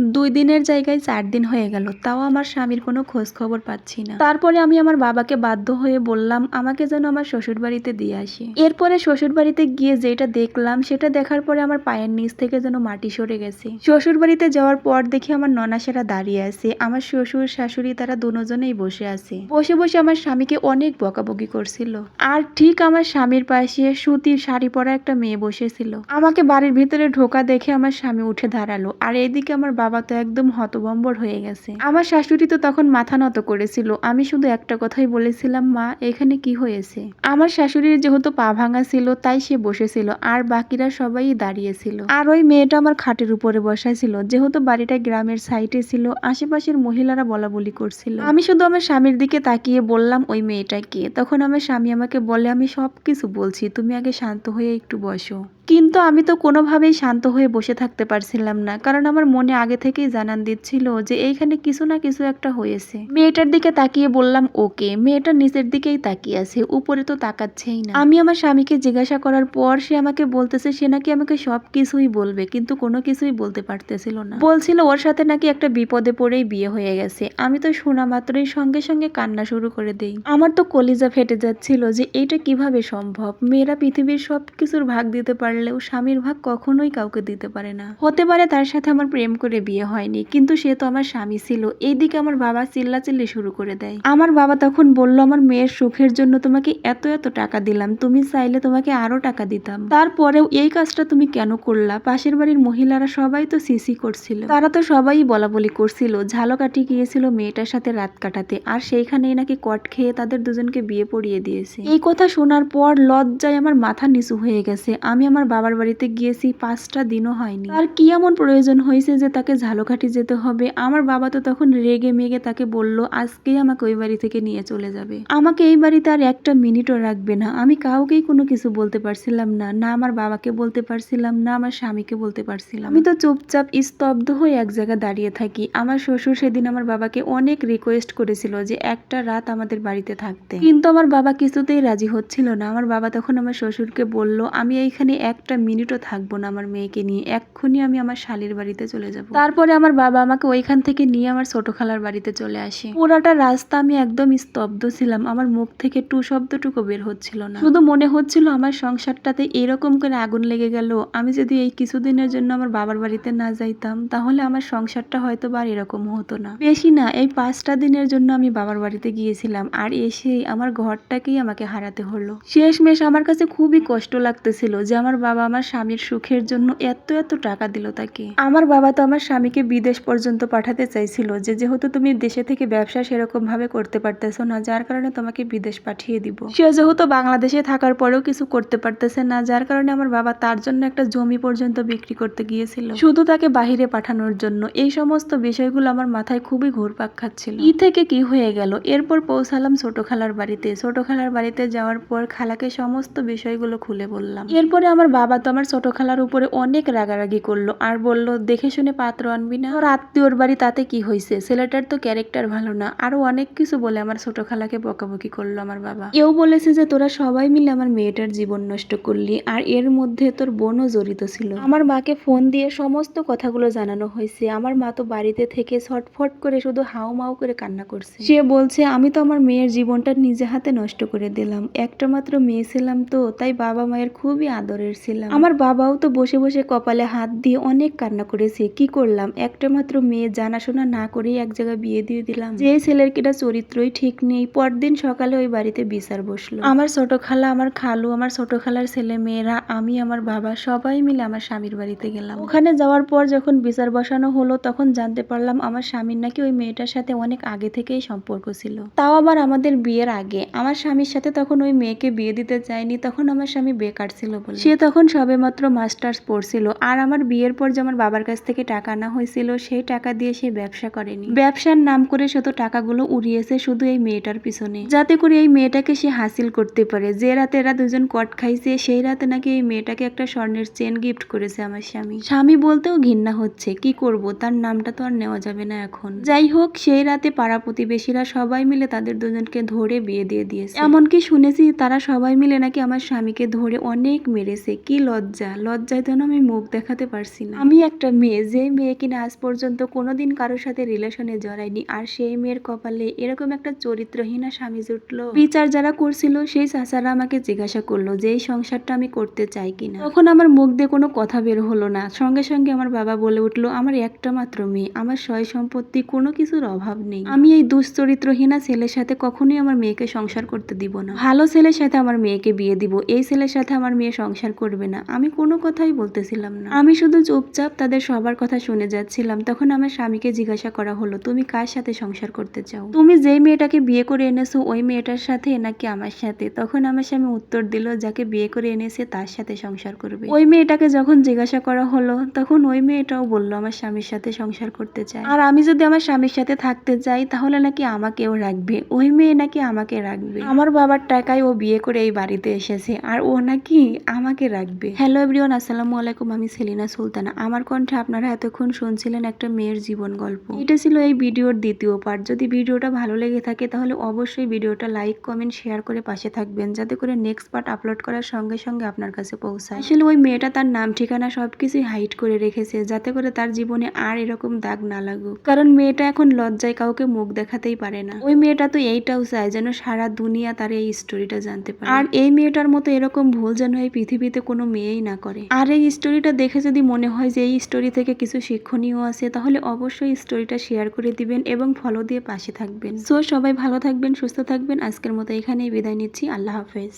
দুই দিনের জায়গায় চার দিন হয়ে গেল, তাও আমার স্বামীর কোনো খোঁজ খবর পাচ্ছি না। তারপরে আমি আমার বাবাকে বাধ্য হয়ে বললাম, আমাকে যেন আমার শ্বশুর বাড়িতে দিয়ে আসে। এরপরে শ্বশুর বাড়িতে গিয়ে যেটা দেখলাম, সেটা দেখার পরে আমার পায়ের নিচ থেকে যেন মাটি সরে গেছে। শ্বশুর বাড়িতে যাওয়ার পর দেখি আমার ননাসেরা দাঁড়িয়ে আছে, আমার শ্বশুর শাশুড়ি তারা দুজনেই বসে আছে। বসে বসে আমার স্বামীকে অনেক বকাবকি করছিল। আর ঠিক আমার স্বামীর পাশে সুতির শাড়ি পরা একটা মেয়ে বসেছিল। আমাকে বাড়ির ভিতরে ঢোকা দেখে আমার স্বামী উঠে দাঁড়াল, আর এদিকে আমার বাবা তো একদম হতবম্বর হয়ে গেছে। আমার শাশুড়ি তো তখন মাথা নত করেছিল। আমি শুধু একটা কথাই বলেছিলাম, মা, এখানে কি হয়েছে? আমার শাশুড়ির যেহেতু পা ভাঙা ছিল, তাই সে বসেছিল, আর বাকিরা সবাই দাঁড়িয়েছিল। আর ওই মেয়েটা আমার খাটের উপরে বসাই ছিল যেহেতু বাড়িটা গ্রামের সাইডে ছিল, আশেপাশের মহিলারা বলা বলি করছিল। আমি শুধু আমার স্বামীর দিকে তাকিয়ে বললাম, ওই মেয়েটা কে? তখন আমার স্বামী আমাকে বলে, আমি সব কিছু বলছি, তুমি আগে শান্ত হয়ে একটু বসো। কিন্তু আমি তো কোনোভাবেই শান্ত হয়ে বসে থাকতে পারছিলাম না। কারণ আমার মনে আগে থেকেই জানান দিচ্ছিল যে এইখানে কিছু না কিছু একটা হয়েছে। মেয়েটার দিকে তাকিয়ে বললাম, ওকে। মেয়েটা নিচের দিকেই তাকিয়ে আছে, উপরে তো তাকাচ্ছেই না। আমি আমার স্বামীকে জিজ্ঞাসা করার পর সে আমাকে বলতেছে, সে নাকি আমাকে সব কিছুই বলবে, কিন্তু কোনো কিছুই বলতে পারতেছিল না। বলছিল, ওর সাথে নাকি একটা বিপদে পড়েই বিয়ে হয়ে গেছে। আমি তো শোনা মাত্রই সঙ্গে সঙ্গে কান্না শুরু করে দেই। আমার তো কলিজা ফেটে যাচ্ছিল যে এটা কীভাবে সম্ভব? মেয়েরা পৃথিবীর সব কিছুর ভাগ দিতে পারলেও স্বামীর ভাগ কখনোই কাউকে দিতে পারে না। হতে পারে তার সাথে আমার প্রেম করে বিয়ে হয়নি, কিন্তু সে তো আমার স্বামী ছিল। এইদিকে আমার বাবা চিল্লাচিল্লি শুরু করে দেয়। আমার বাবা তখন বলল, আমার মেয়ের সুখের জন্য তোমাকে এত এত টাকা দিলাম, তুমি চাইলে তোমাকে আরও টাকা দিতাম। তারপরেও এই কাজটা তুমি কেন করলা? পাশের বাড়ির মহিলারা সবাই তো সিসি করছিল। তারা তো সবাই বলা বলি করছিল ঝালকাঠি গিয়েছিল মেয়েটার সাথে রাত কাটাতে, আর সেইখানেই নাকি কট খেয়ে তাদের দুজনকে বিয়ে পড়িয়ে দিয়েছে। এই কথা শোনার পর লজ্জায় আমার মাথা নিচু হয়ে গেছে। আমি আমার বাবার বাড়িতে গিয়েছি, পাঁচটা দিনও হয়নি। আর কি এমন প্রয়োজন হয়েছে যে তাকে ঝালকাঠি যেতে হবে? আমার বাবা তো তখন রেগে মেগে তাকে বলল, আজকেই আমাকে ওই বাড়ি থেকে নিয়ে চলে যাবে। আমাকে এই বাড়িতে আর একটা মিনিটও রাখবে না। আমি কাউকেই কোনো কিছু বলতে পারছিলাম না না আমার বাবাকে বলতে পারছিলাম, না আমার স্বামীকে বলতে পারছিলাম। আমি তো চুপচাপ স্তব্ধ হয়ে এক জায়গায় দাঁড়িয়ে থাকি। আমার শ্বশুর সেদিন আমার বাবাকে অনেক রিকোয়েস্ট করেছিল যে একটা রাত আমাদের বাড়িতে থাকতে। কিন্তু আমার বাবা কিছুতেই রাজি হচ্ছিল না। আমার বাবা তখন আমার শ্বশুরকে বলল, আমি এইখানে একটা মিনিটও থাকব না আমার মেয়েকে নিয়ে। এক্ষুনি আমি আমার শালির বাড়িতে চলে যাব। তারপরে আমার বাবা আমাকে ওইখান থেকে নিয়ে আমার ছোট খালার বাড়িতে চলে আসে। পুরাটা রাস্তা আমি একদম স্তব্ধ ছিলাম। আমার মুখ থেকে টু শব্দটুকু বের হচ্ছিল না। শুধু মনে হচ্ছিল আমার সংসারটাতে এরকম করে আগুন লেগে গেল। আমি যদি এই কিছুদিনের জন্য আমার বাবার বাড়িতে না যাইতাম, তাহলে আমার সংসারটা হয়তো বা এরকম হতো না। বেশি না, এই পাঁচটা দিনের জন্য আমি বাবার বাড়িতে গিয়েছিলাম আর এসে আমার ঘরটাকেই আমাকে হারাতে হলো। শেষমেশ আমার কাছে খুবই কষ্ট লাগতেছিল যে আমার বাবা আমার স্বামীর সুখের জন্য এত এত টাকা দিল তাকে। আমার বাবা তো আমার স্বামীকে বিদেশ পর্যন্ত পাঠাতে চাইছিল যে যেহেতু তুমি দেশে থেকে ব্যবসা সেরকম ভাবে করতে পারতেছো না, যার কারণে তোমাকে বিদেশ পাঠিয়ে দিব। সে যেহেতু বাংলাদেশে থাকার পরেও কিছু করতে পারতেছে না, যার কারণে আমার বাবা তার জন্য একটা জমি পর্যন্ত বিক্রি করতে গিয়েছিল। শুধু তাকে বাহিরে পাঠানোর জন্য। এই সমস্ত বিষয়গুলো আমার মাথায় খুবই ঘুরপাক খাচ্ছিল। ই থেকে কি হয়ে গেল? এরপর পৌঁছালাম ছোট খালার বাড়িতে। ছোট খালার বাড়িতে যাওয়ার পর খালাকে সমস্ত বিষয়গুলো খুলে বললাম। এরপরে আমার বাবা তো আমার ছোট খালার উপরে অনেক রাগারাগি করল আর বলল দেখে শুনে পাত্র আনবি না? আর আত্মীয়র বাড়ি তাতে কি হয়েছে ছেলেটার তো ক্যারেক্টার ভালো না। আরও অনেক কিছু বলে আমার ছোট খালাকে বকাবকি করল আমার বাবা। কেউ বলেছে যে তোরা সবাই মিলে আমার মেয়েটার জীবন নষ্ট করলি আর এর মধ্যে তোর বোনও জড়িত ছিল। আমার মাকে ফোন দিয়ে সমস্ত কথাগুলো জানানো হয়েছে। আমার মা তো বাড়িতে থেকে ছটফট করে শুধু হাউ মাউ করে কান্না করছে। সে বলছে আমি তো আমার মেয়ের জীবনটা নিজে হাতে নষ্ট করে দিলাম। একটা মাত্র মেয়ে ছিলাম তো তাই বাবা মায়ের খুবই আদরের ছিলাম আমার বাবাও তো বসে বসে কপালে হাত দিয়ে অনেক কান্না করেছে। কি করলাম? একটা মাত্র মেয়ে জানাশোনা না করেই এক জায়গায় বিয়ে দিয়ে দিলাম। যে ছেলের কিটা চরিত্রই ঠিক নেই, পরদিন সকালে ওই বাড়িতে বিচার বসল। আমার ছোট খালা, আমার খালু, আমার ছোট খালার ছেলে মেয়েরা, আমি, আমার বাবা, সবাই মিলে আমার স্বামীর বাড়িতে গেলাম। ওখানে যাওয়ার পর যখন বিচার বসানো হলো, তখন জানতে পারলাম আমার স্বামীর নাকি ওই মেয়েটার সাথে অনেক আগে থেকেই সম্পর্ক ছিল। তাও আবার আমাদের বিয়ের আগে। আমার স্বামীর সাথে তখন ওই মেয়েকে বিয়ে দিতে চায়নি তখন আমার স্বামী বেকার ছিল বলে। সে তখন সবেমাত্র মাস্টার্স পড়ছিল আর আমার বিয়ের পর যে আমার বাবার কাছ থেকে টাকা আনা হয়েছিল, সেই টাকা দিয়ে সে ব্যবসা করেনি। ব্যবসার নাম করে সে তো টাকাগুলো উড়িয়েছে শুধু এই মেয়েটার পিছনে। যাতে করে এই মেয়েটাকে সে হাসিল করতে পারে। যে রাতে এরা দুজন কট খাইছে, সেই রাতে নাকি এই মেয়েটাকে একটা স্বর্ণের চেন গিফট করেছে আমার স্বামী। স্বামী বলতেও ঘৃণা হচ্ছে, কি করব? তার নামটা তো আর নেওয়া যাবে না এখন। যাই হোক, সেই রাতে পাড়া প্রতিবেশীরা সবাই মিলে তাদের দুজনকে ধরে বিয়ে দিয়ে দিয়েছে। এমনকি শুনেছি তারা সবাই মিলে নাকি আমার স্বামীকে ধরে অনেক মেরেছে। কি লজ্জা? লজ্জায় যেন আমি মুখ দেখাতে পারছি না। আমি একটা মেয়ে যে মেয়ে কিনা আজ পর্যন্ত কোনোদিন কারোর সাথে রিলেশনে জড়ায়নি, আর সেই মেয়ের কপালে এরকম একটা চরিত্রহীনা স্বামী জুটলো। বিচার যারা করছিল, সেই চাচারা আমাকে জিজ্ঞাসা করল যে, এই সংসারটা আমি করতে চাই কিনা? তখন আমার মুখ দিয়ে কোনো কথা বের হলো না। সঙ্গে সঙ্গে আমার বাবা বলে উঠল, আমার একটা মাত্র মেয়ে, আমার সয় সম্পত্তি কোনো কিছুর অভাব নেই। আমি এই দুশ্চরিত্রহীনা ছেলের সাথে কখনোই আমার মেয়েকে সংসার করতে দিব না। ভালো ছেলের সাথে আমার মেয়েকে বিয়ে দিব, এই ছেলের সাথে আমার মেয়ে সংসার করবে না। আমি কোনো কথাই বলতেছিলাম না। আমি শুধু চুপচাপ তাদের সবার কথা শুনে যাচ্ছিলাম। তখন আমার স্বামীকে জিজ্ঞাসা করা হলো, তুমি কার সাথে সংসার করতে চাও? তুমি যেই মেয়েটাকে বিয়ে করে এনেছো, ওই মেয়েটার সাথে নাকি আমার সাথে? তখন আমার স্বামী উত্তর দিল, যাকে বিয়ে করে এনেছে, তার সাথে সংসার করবে। ওই মেয়েটাকে যখন জিজ্ঞাসা করা হলো, তখন ওই মেয়েটাও বলল, আমার স্বামীর সাথে সংসার করতে চায়। আর আমি যদি আমার স্বামীর সাথে থাকতে চাই, তাহলে নাকি আমাকেও রাখবে। ওই মেয়ে নাকি আমাকে রাখবে? আমার বাবার টাকায় ও বিয়ে করে এই বাড়িতে এসেছে, আর ও নাকি আমাকে রাখবে। হ্যালো এভরিওয়ান, আসসালামু আলাইকুম, আমি সেলিনা সুলতানা। আমার কণ্ঠে আপনারা এতক্ষণ শুনছিলেন একটা মেয়ের জীবন গল্প। এটা ছিল এই ভিডিওর দ্বিতীয় পার্ট যদি ভিডিওটা ভালো লেগে থাকে, তাহলে অবশ্যই ভিডিওটা লাইক, কমেন্ট শেয়ার করে পাশে থাকবেন, যাতে করে নেক্সট পার্ট আপলোড করার সঙ্গে সঙ্গে আপনার কাছে পৌঁছায়। আসলে ওই মেয়েটা তার নাম, ঠিকানা সবকিছুই হাইট করে রেখেছে, যাতে করে তার জীবনে আর এরকম দাগ না লাগুক। কারণ মেয়েটা এখন লজ্জায় কাউকে মুখ দেখাতেই পারে না। ওই মেয়েটা তো এইটাও চায় যেন সারা দুনিয়া তার এই স্টোরিটা জানতে পারে। আর এই মেয়েটার মতো এরকম ভুল যেন এই পৃথিবীতে কোনো মেয়েই না করে। আর এই স্টোরিটা দেখে যদি মনে হয় যে এই স্টোরি থেকে কিছু শিক্ষণীয় আছে, তাহলে অবশ্যই স্টোরিটা শেয়ার করে দিবেন এবং ফলো দিয়ে পাশে থাকবেন। সো সবাই ভালো থাকবেন, সুস্থ থাকবেন। আজকের মতো এখানেই বিদায় নিচ্ছি। আল্লাহ হাফেজ।